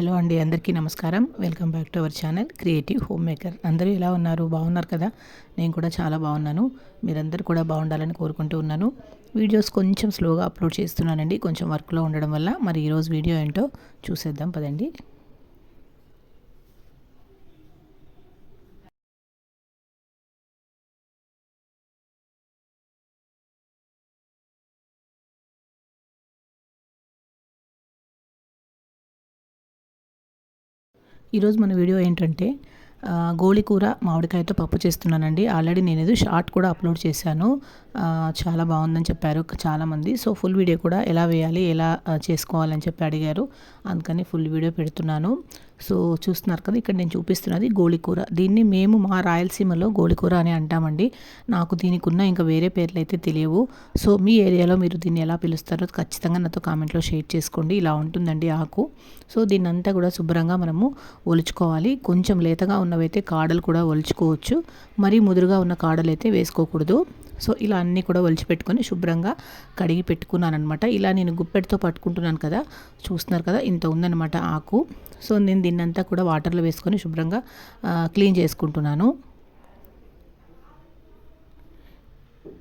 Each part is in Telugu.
హలో అండి అందరికీ నమస్కారం. Welcome back to our channel creative homemaker. అందరూ ఎలా ఉన్నారు? బాగున్నారు కదా? నేను కూడా చాలా బాగున్నాను. మీరందరూ కూడా బాగుండాలని కోరుకుంటూ ఉన్నాను. వీడియోస్ కొంచెం స్లోగా అప్లోడ్ చేస్తున్నానండి. కొంచెం వర్క్లో ఉండడం వల్ల. మరి ఈరోజు వీడియో ఏంటో చూసేద్దాం పదండి. ఈరోజు మన వీడియో ఏంటంటే గోళికూర మామిడికాయతో పప్పు చేస్తున్నానండి. ఆల్రెడీ నేను ఏదో షార్ట్ కూడా అప్లోడ్ చేశాను. చాలా బాగుందని చెప్పారు చాలామంది. సో ఫుల్ వీడియో కూడా ఎలా వేయాలి ఎలా చేసుకోవాలని చెప్పి అడిగారు. అందుకని ఫుల్ వీడియో పెడుతున్నాను. సో చూస్తున్నారు కదా ఇక్కడ నేను చూపిస్తున్నది గోళికూర. దీన్ని మేము మా రాయలసీమలో గోళికూర అని అంటామండి. నాకు దీనికి ఉన్న ఇంకా వేరే పేర్లు అయితే తెలియవు. సో మీ ఏరియాలో మీరు దీన్ని ఎలా పిలుస్తారో ఖచ్చితంగా నాతో కామెంట్లో షేర్ చేసుకోండి. ఇలా ఉంటుందండి ఆకు. సో దీన్ని అంతా కూడా శుభ్రంగా మనము ఒలుచుకోవాలి. కొంచెం లేతగా ఉన్నవైతే కాడలు కూడా ఒలుచుకోవచ్చు. మరీ ముదురుగా ఉన్న కాడలు అయితే వేసుకోకూడదు. సో ఇలా అన్నీ కూడా ఒలిచిపెట్టుకొని శుభ్రంగా కడిగి పెట్టుకున్నాను అనమాట ఇలా నేను గుప్పెడితో పట్టుకుంటున్నాను కదా చూస్తున్నారు కదా ఇంత ఉందన్నమాట ఆకు. సో నేను దీన్నంతా కూడా వాటర్లో వేసుకొని శుభ్రంగా క్లీన్ చేసుకుంటున్నాను.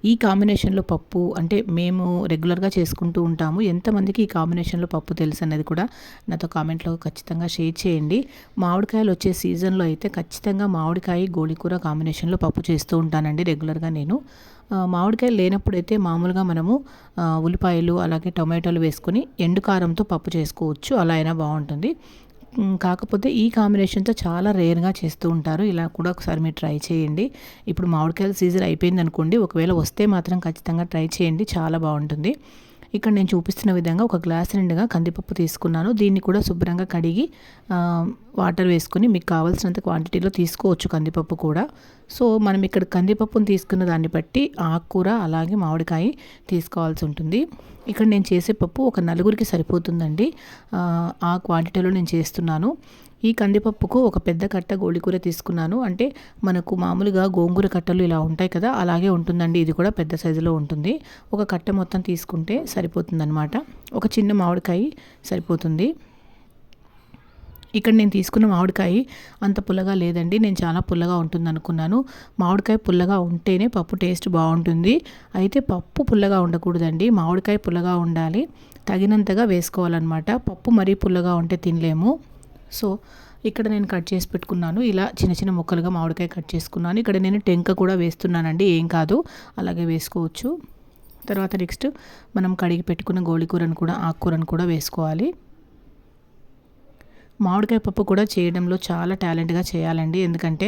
ఈ కాంబినేషన్లో పప్పు అంటే మేము రెగ్యులర్గా చేసుకుంటూ ఉంటాము. ఎంతమందికి ఈ కాంబినేషన్లో పప్పు తెలుసు అనేది కూడా నాతో కామెంట్లో ఖచ్చితంగా షేర్ చేయండి. మామిడికాయలు వచ్చే సీజన్లో అయితే ఖచ్చితంగా మామిడికాయ గోళికూర కాంబినేషన్లో పప్పు చేస్తూ ఉంటానండి రెగ్యులర్గా నేను. మామిడికాయలు లేనప్పుడైతే మామూలుగా మనము ఉల్లిపాయలు అలాగే టొమాటోలు వేసుకొని ఎండు కారంతో పప్పు చేసుకోవచ్చు. అలా అయినా బాగుంటుంది. కాకపోతే ఈ కాంబినేషన్తో చాలా రేర్గా చేస్తూ ఉంటారు. ఇలా కూడా ఒకసారి మీరు ట్రై చేయండి. ఇప్పుడు మామిడికాయల సీజన్ అయిపోయింది అనుకోండి ఒకవేళ వస్తే మాత్రం ఖచ్చితంగా ట్రై చేయండి. చాలా బాగుంటుంది. ఇక్కడ నేను చూపిస్తున్న విధంగా ఒక గ్లాస్ నిండుగా కందిపప్పు తీసుకున్నాను. దీన్ని కూడా శుభ్రంగా కడిగి వాటర్ వేసుకొని మీకు కావాల్సినంత క్వాంటిటీలో తీసుకోవచ్చు కందిపప్పు కూడా. సో మనం ఇక్కడ కందిపప్పును తీసుకున్న దాన్ని బట్టి ఆకుకూర అలాగే మామిడికాయ తీసుకోవాల్సి ఉంటుంది. ఇక్కడ నేను చేసే పప్పు ఒక నలుగురికి సరిపోతుందండి. ఆ క్వాంటిటీలో నేను చేస్తున్నాను. ఈ కందిపప్పుకు ఒక పెద్ద కట్ట గోళికూర తీసుకున్నాను. అంటే మనకు మామూలుగా గోంగూర కట్టలు ఇలా ఉంటాయి కదా అలాగే ఉంటుందండి. ఇది కూడా పెద్ద సైజులో ఉంటుంది. ఒక కట్ట మొత్తం తీసుకుంటే సరిపోతుందన్నమాట. ఒక చిన్న మామిడికాయ సరిపోతుంది. ఇక్కడ నేను తీసుకున్న మామిడికాయ అంత పుల్లగా లేదండి. నేను చాలా పుల్లగా ఉంటుంది అనుకున్నాను మామిడికాయ పుల్లగా ఉంటేనే పప్పు టేస్ట్ బాగుంటుంది. అయితే పప్పు పుల్లగా ఉండకూడదండి. మామిడికాయ పుల్లగా ఉండాలి. తగినంతగా వేసుకోవాలన్నమాట. పప్పు మరీ పుల్లగా ఉంటే తినలేము. సో ఇక్కడ నేను కట్ చేసి పెట్టుకున్నాను. ఇలా చిన్న చిన్న ముక్కలుగా మామిడికాయ కట్ చేసుకున్నాను. ఇక్కడ నేను టెంక కూడా వేస్తున్నానండి. ఏం కాదు. అలాగే వేసుకోవచ్చు. తర్వాత నెక్స్ట్ మనం కడిగి పెట్టుకున్న గోళికూరను కూడా ఆకుకూరను కూడా వేసుకోవాలి. మామిడికాయ పప్పు కూడా చేయడంలో చాలా టాలెంట్గా చేయాలండి. ఎందుకంటే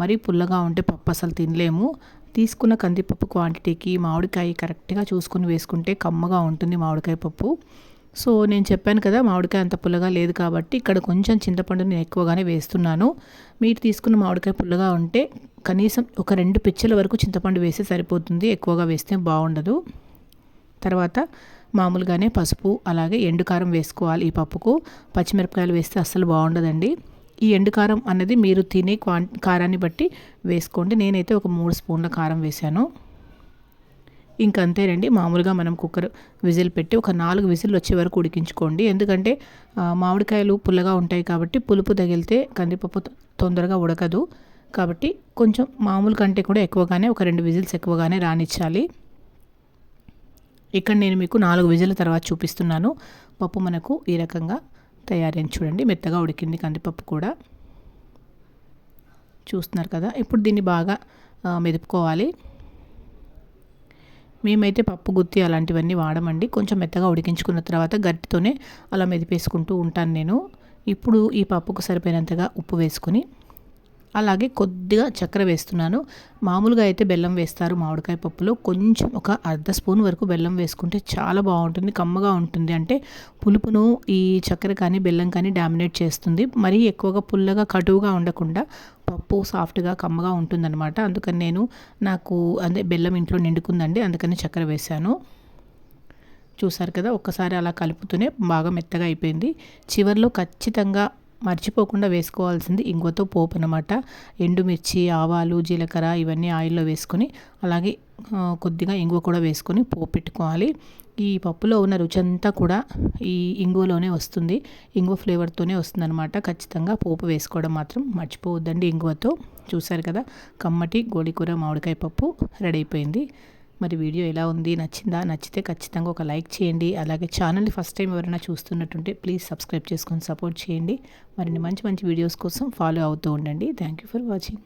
మరీ పుల్లగా ఉంటే పప్పు అసలు తినలేము. తీసుకున్న కందిపప్పు క్వాంటిటీకి మామిడికాయ కరెక్ట్గా చూసుకొని వేసుకుంటే కమ్మగా ఉంటుంది మామిడికాయ పప్పు. సో నేను చెప్పాను కదా మామిడికాయ అంత పుల్లగా లేదు కాబట్టి ఇక్కడ కొంచెం చింతపండు నేను ఎక్కువగానే వేస్తున్నాను. మీరు తీసుకున్న మామిడికాయ పుల్లగా ఉంటే కనీసం ఒక రెండు పిచ్చల వరకు చింతపండు వేస్తే సరిపోతుంది ఎక్కువగా వేస్తే బాగుండదు. తర్వాత మామూలుగానే పసుపు అలాగే ఎండుకారం వేసుకోవాలి ఈ పప్పుకు. పచ్చిమిరపకాయలు వేస్తే అస్సలు బాగుండదండి. ఈ ఎండుకారం అన్నది మీరు తినే క్వాన్ కారాన్ని బట్టి వేసుకోండి. నేనైతే ఒక మూడు స్పూన్ల కారం వేశాను. ఇంకంతేనండి మామూలుగా మనం కుక్కర్ విజిల్ పెట్టి ఒక నాలుగు విజిల్ వచ్చే వరకు ఉడికించుకోండి. ఎందుకంటే మామిడికాయలు పుల్లగా ఉంటాయి కాబట్టి పులుపు తగిలితే కందిపప్పు తొందరగా ఉడకదు. కాబట్టి కొంచెం మామూలు కంటే కూడా ఎక్కువగానే ఒక రెండు విజిల్స్ ఎక్కువగానే రానిచ్చాలి. ఇక్కడ నేను మీకు నాలుగు విజిల్ తర్వాత చూపిస్తున్నాను. పప్పు మనకు ఈ రకంగా తయారైంది చూడండి మెత్తగా ఉడికింది కందిపప్పు కూడా. చూస్తున్నారు కదా ఇప్పుడు దీన్ని బాగా మెదుపుకోవాలి. మేమైతే పప్పు గుత్తి అలాంటివన్నీ వాడమండి. కొంచెం మెత్తగా ఉడికించుకున్న తర్వాత గట్టితోనే అలా మెదిపేసుకుంటూ ఉంటాను నేను. ఇప్పుడు ఈ పప్పుకు సరిపోయినంతగా ఉప్పు వేసుకొని అలాగే కొద్దిగా చక్కెర వేస్తున్నాను. మామూలుగా అయితే బెల్లం వేస్తారు మామిడికాయ పప్పులో. కొంచెం ఒక అర్ధ స్పూన్ వరకు బెల్లం వేసుకుంటే చాలా బాగుంటుంది కమ్మగా ఉంటుంది. అంటే పులుపును ఈ చక్కెర కానీ బెల్లం కానీ డామినేట్ చేస్తుంది. మరీ ఎక్కువగా పుల్లగా కటువుగా ఉండకుండా పప్పు సాఫ్ట్గా కమ్మగా ఉంటుందన్నమాట. అందుకని నేను నాకు అదే బెల్లం ఇంట్లో నిండుకుందండి అందుకని చక్కెర వేశాను. చూసారు కదా ఒక్కసారి అలా కలుపుతూనే బాగా మెత్తగా అయిపోయింది. చివరిలో ఖచ్చితంగా మర్చిపోకుండా వేసుకోవాల్సింది ఇంగువతో పోపు అనమాట ఎండుమిర్చి ఆవాలు జీలకర్ర ఇవన్నీ ఆయిల్లో వేసుకొని అలాగే కొద్దిగా ఇంగువ కూడా వేసుకొని పోపు పెట్టుకోవాలి. ఈ పప్పులో ఉన్న రుచి అంతా కూడా ఈ ఇంగువలోనే వస్తుంది. ఇంగువ ఫ్లేవర్తోనే వస్తుంది అనమాట ఖచ్చితంగా పోపు వేసుకోవడం మాత్రం మర్చిపోవద్దండి ఇంగువతో. చూసారు కదా కమ్మటి గోడికూర మామిడికాయ పప్పు రెడీ అయిపోయింది. మరి వీడియో ఎలా ఉంది నచ్చిందా నచ్చితే ఖచ్చితంగా ఒక లైక్ చేయండి. అలాగే ఛానల్ని ఫస్ట్ టైం ఎవరైనా చూస్తున్నట్టుంటే ప్లీజ్ సబ్స్క్రైబ్ చేసుకొని సపోర్ట్ చేయండి. మరిన్ని మంచి మంచి వీడియోస్ కోసం ఫాలో అవుతూ ఉండండి. Thank you for watching.